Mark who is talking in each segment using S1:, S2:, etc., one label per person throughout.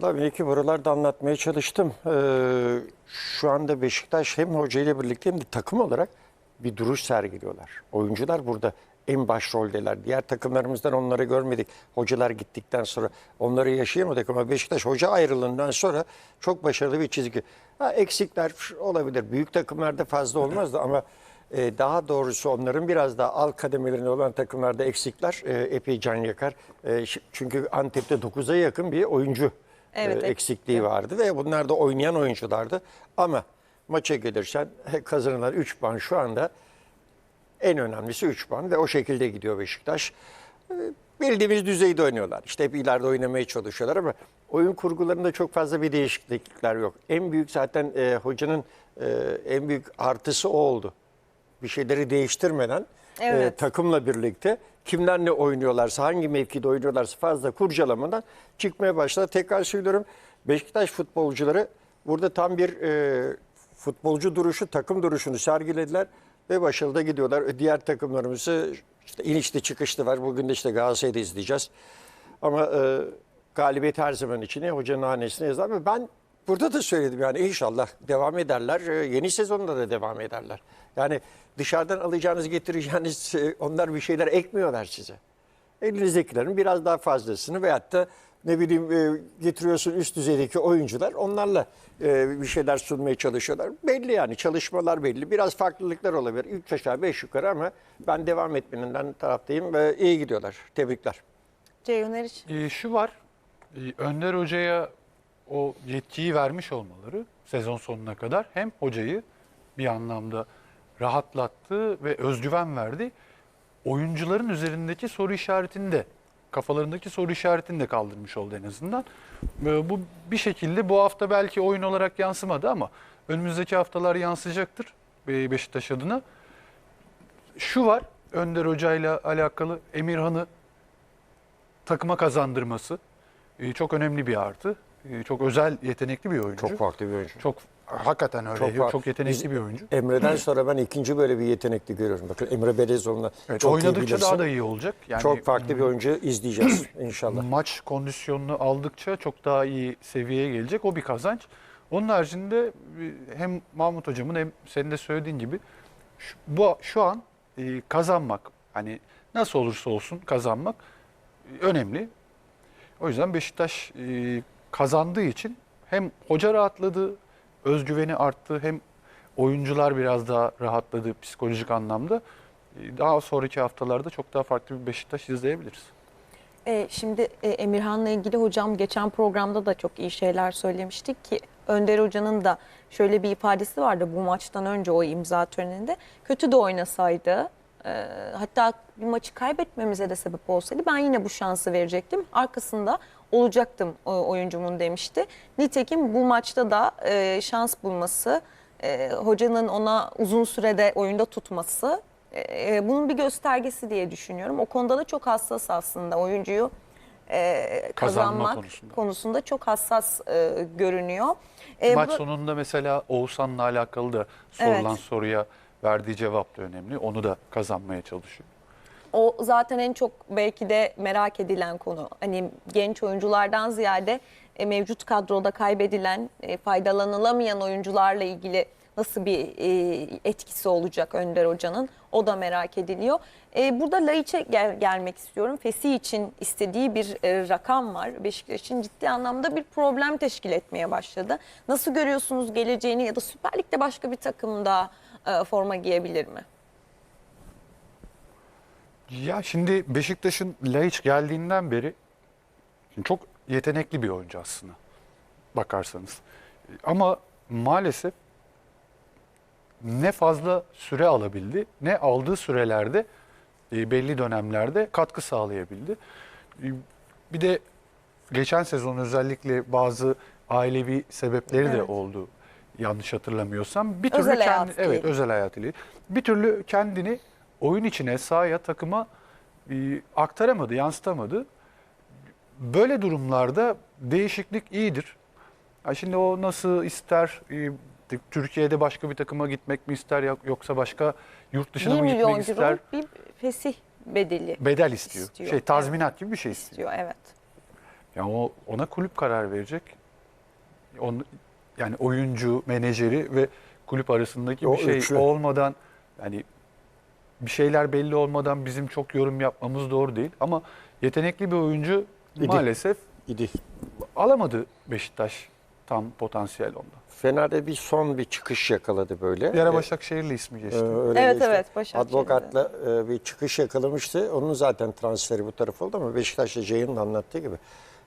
S1: Tabii iki buralarda anlatmaya çalıştım. Ee, şu anda Beşiktaş hem hocayla birlikte hem de takım olarak bir duruş sergiliyorlar. Oyuncular burada en başroldeler. Diğer takımlarımızdan onları görmedik. Hocalar gittikten sonra onları yaşayamadık ama Beşiktaş hoca ayrılığından sonra çok başarılı bir çizgi. Ha, eksikler olabilir. Büyük takımlarda fazla olmazdı ama e, daha doğrusu onların biraz daha alt kademelerinde olan takımlarda eksikler e, epey can yakar. E, çünkü Antep'te 9'a yakın bir oyuncu
S2: Evet,
S1: e, eksikliği vardı ve bunlar da oynayan oyunculardı. Ama maça gelirsen kazanılan 3 puan şu anda en önemlisi 3 puan ve o şekilde gidiyor Beşiktaş. E, Bildiğimiz düzeyde oynuyorlar. İşte hep ileride oynamaya çalışıyorlar ama oyun kurgularında çok fazla bir değişiklikler yok. En büyük zaten e, hocanın e, en büyük artısı o oldu. Bir şeyleri değiştirmeden e,
S2: Evet.
S1: takımla birlikte kimler ne oynuyorlarsa, hangi mevkide oynuyorlarsa fazla kurcalamadan çıkmaya başladı. Tekrar söylüyorum Beşiktaş futbolcuları burada tam bir e, futbolcu duruşu, takım duruşunu sergilediler ve başarılı da gidiyorlar. Diğer takımlarımızı işte inişli çıkışlı var. Bugün de işte Galatasaray'da izleyeceğiz. Ama e, galibiyet her zaman içine hocanın hanesine yazar. Ben burada da söyledim yani inşallah devam ederler. E, yeni sezonda da devam ederler. Yani dışarıdan alacağınız getireceğiniz e, onlar bir şeyler ekmiyorlar size. Elinizdekilerin biraz daha fazlasını veyahut da ne bileyim e, getiriyorsun üst düzeydeki oyuncular onlarla e, bir şeyler sunmaya çalışıyorlar. Belli yani çalışmalar belli. Biraz farklılıklar olabilir. Üç aşağı beş yukarı ama ben devam etmeninden taraftayım ve iyi gidiyorlar. Tebrikler.
S2: Ceyhun Eriç.
S3: Ee, şu var, e, Önder Hoca'ya o yetkiyi vermiş olmaları sezon sonuna kadar hem hocayı bir anlamda rahatlattı ve özgüven verdi. Oyuncuların üzerindeki soru işaretini de, kafalarındaki soru işaretini de kaldırmış oldu en azından. Ee, Bu bir şekilde bu hafta belki oyun olarak yansımadı ama önümüzdeki haftalar yansıyacaktır Beşiktaş adına. Şu var, Önder Hoca'yla alakalı Emirhan'ı takıma kazandırması e, çok önemli bir artı. E, Çok özel, yetenekli bir oyuncu.
S1: Çok farklı bir oyuncu.
S3: Çok hakikaten öyle.
S1: Çok
S3: Çok, yetenekli
S1: Biz-
S3: bir oyuncu.
S1: Emre'den sonra ben ikinci böyle bir yetenekli görüyorum. Bakın Emre Belezoğlu'na
S3: Evet,
S1: çok iyi
S3: oynadıkça
S1: bilirsin.
S3: daha da iyi olacak. Yani
S1: çok farklı bir oyuncu izleyeceğiz inşallah.
S3: maç kondisyonunu aldıkça çok daha iyi seviyeye gelecek. O bir kazanç. Onun haricinde e, hem Mahmut hocamın hem senin de söylediğin gibi şu, bu şu an e, kazanmak hani nasıl olursa olsun kazanmak e, önemli. O yüzden Beşiktaş e, kazandığı için hem hoca rahatladı, özgüveni arttı hem oyuncular biraz daha rahatladı psikolojik anlamda. E, Daha sonraki haftalarda çok daha farklı bir Beşiktaş izleyebiliriz.
S2: Ee, şimdi e, Emirhan'la ilgili hocam geçen programda da çok iyi şeyler söylemiştik ki Önder Hoca'nın da şöyle bir ifadesi vardı bu maçtan önce o imza töreninde. Kötü de oynasaydı e, hatta bir maçı kaybetmemize de sebep olsaydı ben yine bu şansı verecektim. Arkasında olacaktım o oyuncumun demişti. Nitekim bu maçta da e, şans bulması, e, hocanın ona uzun sürede oyunda tutması e, bunun bir göstergesi diye düşünüyorum. O konuda da çok hassas aslında oyuncuyu e,
S3: Kazanma
S2: kazanmak
S3: konusunda.
S2: konusunda. çok hassas e, görünüyor. E,
S3: Maç
S2: bu
S3: sonunda mesela Oğuzhan'la alakalı da sorulan
S2: Evet.
S3: soruya verdiği cevap da önemli. Onu da kazanmaya çalışıyor.
S2: O zaten en çok belki de merak edilen konu. Hani genç oyunculardan ziyade e, mevcut kadroda kaybedilen, e, faydalanılamayan oyuncularla ilgili nasıl bir e, etkisi olacak Önder Hoca'nın? O da merak ediliyor. E, burada Laiç'e gel- gelmek istiyorum. Fesih için istediği bir e, rakam var. Beşiktaş'ın ciddi anlamda bir problem teşkil etmeye başladı. Nasıl görüyorsunuz geleceğini ya da Süper Lig'de başka bir takımda e, forma giyebilir mi?
S3: Ya şimdi Beşiktaş'ın Laiç geldiğinden beri şimdi çok yetenekli bir oyuncu aslında bakarsanız. Ama maalesef ne fazla süre alabildi ne aldığı sürelerde e, belli dönemlerde katkı sağlayabildi. E, Bir de geçen sezon özellikle bazı ailevi sebepleri de
S2: Evet.
S3: oldu yanlış hatırlamıyorsam. Bir türlü
S2: Özel
S3: kendi, evet özel hayatıyla. Bir türlü kendini oyun içine, sahaya, takıma e, aktaramadı, yansıtamadı. Böyle durumlarda değişiklik iyidir. Ha şimdi o nasıl ister e, Türkiye'de başka bir takıma gitmek mi ister yok- yoksa başka yurt
S2: 1
S3: dışına mı
S2: milyon
S3: gitmek ister?
S2: euro bir fesih bedeli
S3: Bedel istiyor.
S2: İstiyor,
S3: Şey tazminat gibi bir şey istiyor.
S2: istiyor. Evet.
S3: Yani o ona kulüp karar verecek. Onu, yani oyuncu, menajeri ve kulüp arasındaki
S1: O
S3: bir şey
S1: üçlü.
S3: olmadan yani bir şeyler belli olmadan bizim çok yorum yapmamız doğru değil. Ama yetenekli bir oyuncu
S1: İdi.
S3: maalesef
S1: İdi.
S3: alamadı Beşiktaş tam potansiyel onda.
S1: Fener'de bir son bir çıkış yakaladı böyle.
S3: Bir ara Başakşehirli ismi geçti.
S1: Ee, öyle
S2: Evet,
S1: geçti.
S2: evet, Başakşehir'de.
S1: Advokatla e, bir çıkış yakalamıştı. Onun zaten transferi bu taraf oldu ama Beşiktaş'ta Ceyhun'un anlattığı gibi.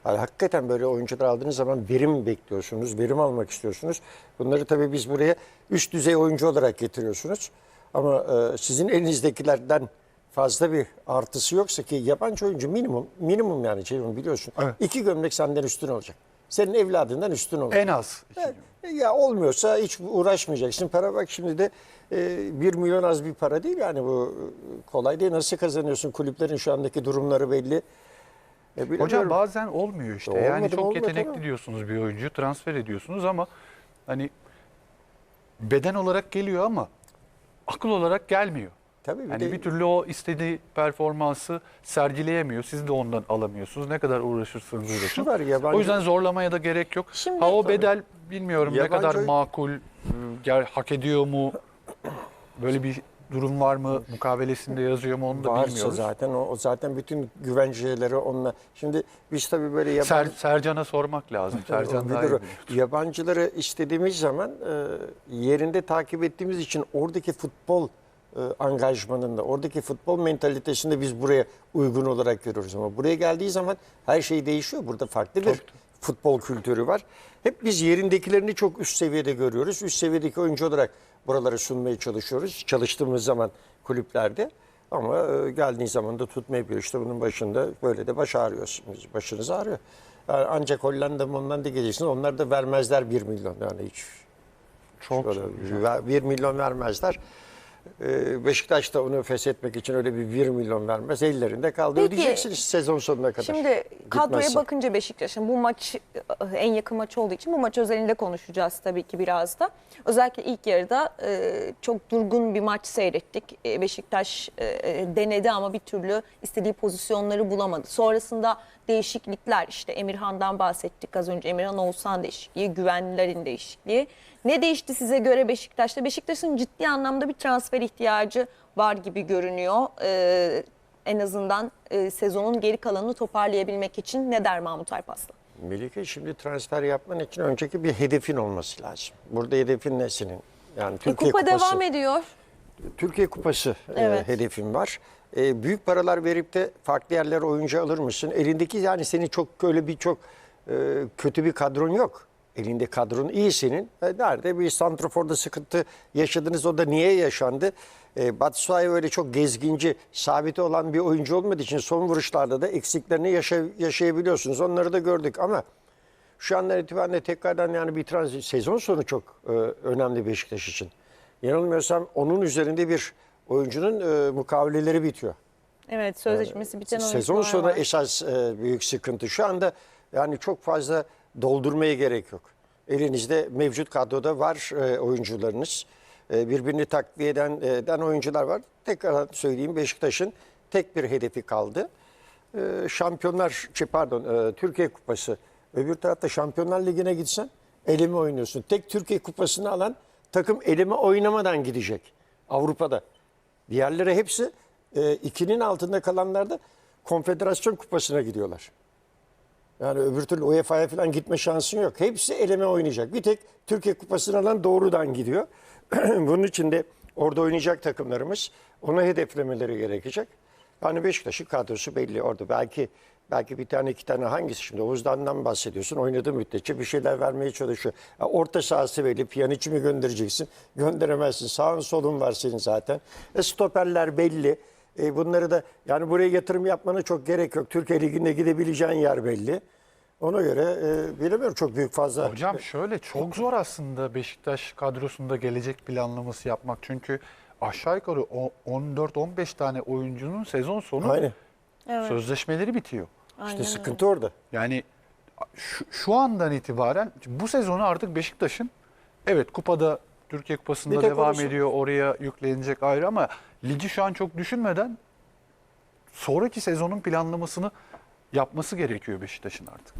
S1: Yani hakikaten böyle oyuncular aldığınız zaman verim bekliyorsunuz, verim almak istiyorsunuz. Bunları tabii biz buraya üst düzey oyuncu olarak getiriyorsunuz. Ama e, sizin elinizdekilerden fazla bir artısı yoksa ki yabancı oyuncu minimum, minimum yani Ceyhun biliyorsun.
S3: Evet.
S1: İki gömlek senden üstün olacak. Senin evladından üstün olacak.
S3: En az.
S1: Evet. Ya olmuyorsa hiç uğraşmayacaksın. Para bak şimdi de e, 1 milyon az bir para değil yani bu e, kolay değil. Nasıl kazanıyorsun? Kulüplerin şu andaki durumları belli. E,
S3: Hocam bazen olmuyor işte.
S1: Olmadı
S3: yani çok
S1: olmuyor,
S3: yetenekli
S1: tabii.
S3: diyorsunuz bir oyuncuyu transfer ediyorsunuz ama hani beden olarak geliyor ama akıl olarak gelmiyor.
S1: Tabii bir
S3: Yani
S1: de
S3: bir türlü o istediği performansı sergileyemiyor. Siz de ondan alamıyorsunuz. Ne kadar uğraşırsınız uğraşın.
S1: şu var yabancı.
S3: O yüzden zorlamaya da gerek yok.
S2: Şimdi-
S3: ha o
S1: Tabii.
S3: bedel bilmiyorum
S1: Yabancı-
S3: ne kadar makul, ıı, gel hak ediyor mu? Böyle bir durum var mı? Mukavelesinde yazıyor mu onu da
S1: varsa
S3: bilmiyoruz.
S1: zaten o, o zaten bütün güvenceleri onunla. Şimdi biz tabii böyle yabancı
S3: Ser, Sercan'a sormak lazım. Sercan daha iyi.
S1: Yabancıları istediğimiz zaman e, yerinde takip ettiğimiz için oradaki futbol e, angajmanında, oradaki futbol mentalitesinde biz buraya uygun olarak görüyoruz. Ama buraya geldiği zaman her şey değişiyor. Burada farklı bir futbol kültürü var. Hep biz yerindekilerini çok üst seviyede görüyoruz. Üst seviyedeki oyuncu olarak buraları sunmaya çalışıyoruz. Çalıştığımız zaman kulüplerde. Ama e, geldiği zaman da tutmayabiliyor. İşte bunun başında böyle de baş ağrıyor. Başınız ağrıyor. Yani ancak Hollanda Hollanda gelirsin. Onlar da vermezler 1 milyon. Yani hiç
S3: Çok
S1: Şöyle
S3: zor.
S1: ver- 1 milyon vermezler. Ee, Beşiktaş da onu feshetmek için öyle bir 1 milyon vermez. Ellerinde kaldı.
S2: Peki,
S1: Ödeyeceksiniz sezon sonuna kadar.
S2: Şimdi kadroya
S1: Gitmezse.
S2: bakınca Beşiktaş'ın bu maç e, en yakın maç olduğu için bu maç özelinde konuşacağız tabii ki biraz da. Özellikle ilk yarıda e, çok durgun bir maç seyrettik. E, Beşiktaş denedi ama bir türlü istediği pozisyonları bulamadı. Sonrasında değişiklikler işte Emirhan'dan bahsettik az önce. Emirhan Oğuzhan değişikliği, güvenlilerin değişikliği. Ne değişti size göre Beşiktaş'ta? Beşiktaş'ın ciddi anlamda bir transfer ihtiyacı var gibi görünüyor. E, en azından e, sezonun geri kalanını toparlayabilmek için ne der Mahmut Alpaslan?
S1: Melike şimdi transfer yapman için önceki bir hedefin olması lazım. Burada hedefin ne senin? Yani
S2: E,
S1: Türkiye
S2: kupa
S1: Kupası.
S2: devam ediyor.
S1: Türkiye Kupası e,
S2: Evet.
S1: hedefim var. E, büyük paralar verip de farklı yerlere oyuncu alır mısın? Elindeki yani seni çok öyle bir çok e, kötü bir kadron yok. Elinde kadron iyi senin. E, nerede bir santraforda sıkıntı yaşadınız o da niye yaşandı? E, Batshuayi öyle çok gezginci, sabiti olan bir oyuncu olmadığı için son vuruşlarda da eksiklerini yaşa- yaşayabiliyorsunuz. Onları da gördük ama şu andan itibaren tekrardan yani bir transit sezon sonu çok e, önemli Beşiktaş için. Yanılmıyorsam onun üzerinde bir oyuncunun e, mukaveleleri bitiyor.
S2: Evet sözleşmesi biten oyuncular
S1: Sezon sonu
S2: var.
S1: esas e, büyük sıkıntı. Şu anda yani çok fazla doldurmaya gerek yok. Elinizde mevcut kadroda var e, oyuncularınız. E, birbirini takviye eden, e, eden oyuncular var. Tekrar söyleyeyim Beşiktaş'ın tek bir hedefi kaldı. E, şampiyonlar, şey pardon e, Türkiye Kupası. Öbür tarafta Şampiyonlar Ligi'ne gitsen eleme oynuyorsun. Tek Türkiye Kupası'nı alan takım eleme oynamadan gidecek Avrupa'da. Diğerleri hepsi e, ikinin altında kalanlar da Konfederasyon Kupası'na gidiyorlar. Yani öbür türlü UEFA'ya falan gitme şansın yok. Hepsi eleme oynayacak. Bir tek Türkiye Kupası'na alan doğrudan gidiyor. Bunun için de orada oynayacak takımlarımız onu hedeflemeleri gerekecek. Yani Beşiktaş'ın kadrosu belli orada. Belki belki bir tane iki tane hangisi şimdi Oğuzdan'dan bahsediyorsun. Oynadığı müddetçe bir şeyler vermeye çalışıyor. Ya orta sahası belli. Piyaniçi mi göndereceksin? Gönderemezsin. Sağın solun var senin zaten. E, stoperler belli. E, bunları da yani buraya yatırım yapmana çok gerek yok. Türkiye Ligi'nde gidebileceğin yer belli. Ona göre e, bilemiyorum çok büyük fazla.
S3: Hocam şöyle çok zor aslında Beşiktaş kadrosunda gelecek planlaması yapmak. Çünkü aşağı yukarı o 14-15 tane oyuncunun sezon sonu
S1: Aynen.
S3: sözleşmeleri bitiyor.
S1: İşte sıkıntı orada.
S3: Yani şu, şu andan itibaren bu sezonu artık Beşiktaş'ın evet kupada Türkiye Kupası'nda devam
S1: orası.
S3: ediyor. Oraya yüklenecek ayrı ama ligi şu an çok düşünmeden sonraki sezonun planlamasını yapması gerekiyor Beşiktaş'ın artık.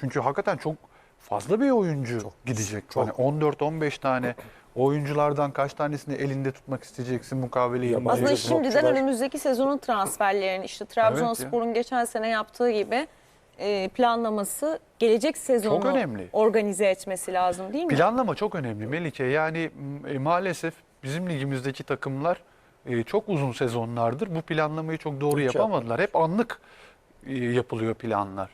S3: Çünkü hakikaten çok fazla bir oyuncu gidecek.
S1: çok.
S3: Hani 14-15 tane oyunculardan kaç tanesini elinde tutmak isteyeceksin mukaveleyi
S2: Aslında şimdiden önümüzdeki sezonun transferlerini işte Trabzonspor'un geçen sene yaptığı gibi e, planlaması gelecek sezonu
S3: Çok önemli.
S2: organize etmesi lazım değil mi?
S3: Planlama çok önemli Melike. Yani e, maalesef bizim ligimizdeki takımlar e, çok uzun sezonlardır bu planlamayı çok doğru
S1: Hiç
S3: yapamadılar. Hep anlık e, yapılıyor planlar.